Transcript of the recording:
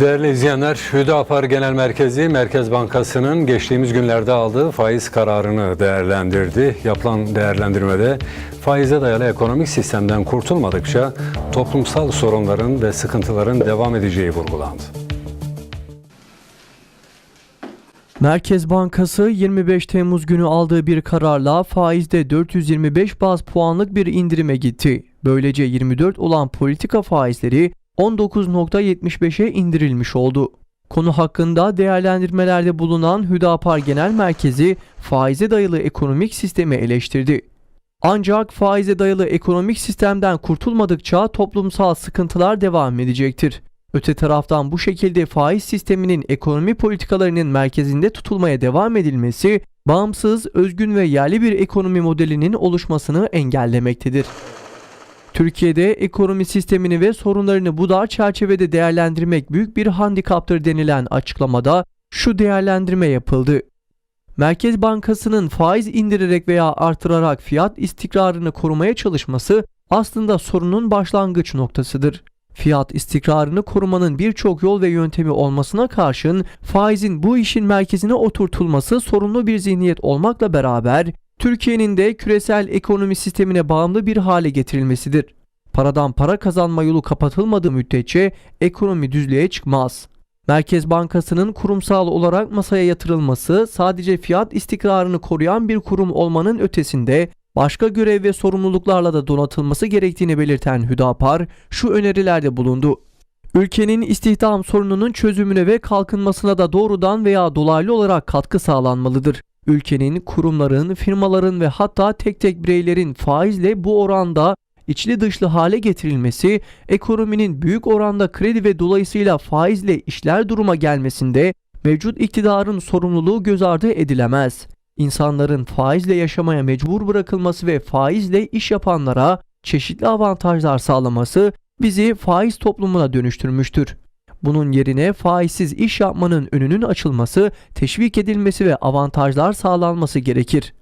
Değerli izleyenler, Hüdapar Genel Merkezi Merkez Bankası'nın geçtiğimiz günlerde aldığı faiz kararını değerlendirdi. Yapılan değerlendirmede faize dayalı ekonomik sistemden kurtulmadıkça toplumsal sorunların ve sıkıntıların devam edeceği vurgulandı. Merkez Bankası 25 Temmuz günü aldığı bir kararla faizde 425 baz puanlık bir indirime gitti. Böylece 24 olan politika faizleri 19.75'e indirilmiş oldu. Konu hakkında değerlendirmelerde bulunan Hüdapar Genel Merkezi faize dayalı ekonomik sistemi eleştirdi. Ancak faize dayalı ekonomik sistemden kurtulmadıkça toplumsal sıkıntılar devam edecektir. Öte taraftan bu şekilde faiz sisteminin ekonomi politikalarının merkezinde tutulmaya devam edilmesi, bağımsız, özgün ve yerli bir ekonomi modelinin oluşmasını engellemektedir. Türkiye'de ekonomi sistemini ve sorunlarını bu dar çerçevede değerlendirmek büyük bir handikaptır denilen açıklamada şu değerlendirme yapıldı. Merkez Bankası'nın faiz indirerek veya artırarak fiyat istikrarını korumaya çalışması aslında sorunun başlangıç noktasıdır. Fiyat istikrarını korumanın birçok yol ve yöntemi olmasına karşın faizin bu işin merkezine oturtulması sorunlu bir zihniyet olmakla beraber Türkiye'nin de küresel ekonomi sistemine bağımlı bir hale getirilmesidir. Paradan para kazanma yolu kapatılmadığı müddetçe ekonomi düzlüğe çıkmaz. Merkez Bankası'nın kurumsal olarak masaya yatırılması sadece fiyat istikrarını koruyan bir kurum olmanın ötesinde başka görev ve sorumluluklarla da donatılması gerektiğini belirten Hüdapar şu önerilerde bulundu. Ülkenin istihdam sorununun çözümüne ve kalkınmasına da doğrudan veya dolaylı olarak katkı sağlanmalıdır. Ülkenin, kurumların, firmaların ve hatta tek tek bireylerin faizle bu oranda içli dışlı hale getirilmesi, ekonominin büyük oranda kredi ve dolayısıyla faizle işler duruma gelmesinde mevcut iktidarın sorumluluğu göz ardı edilemez. İnsanların faizle yaşamaya mecbur bırakılması ve faizle iş yapanlara çeşitli avantajlar sağlaması bizi faiz toplumuna dönüştürmüştür. Bunun yerine faizsiz iş yapmanın önünün açılması, teşvik edilmesi ve avantajlar sağlanması gerekir.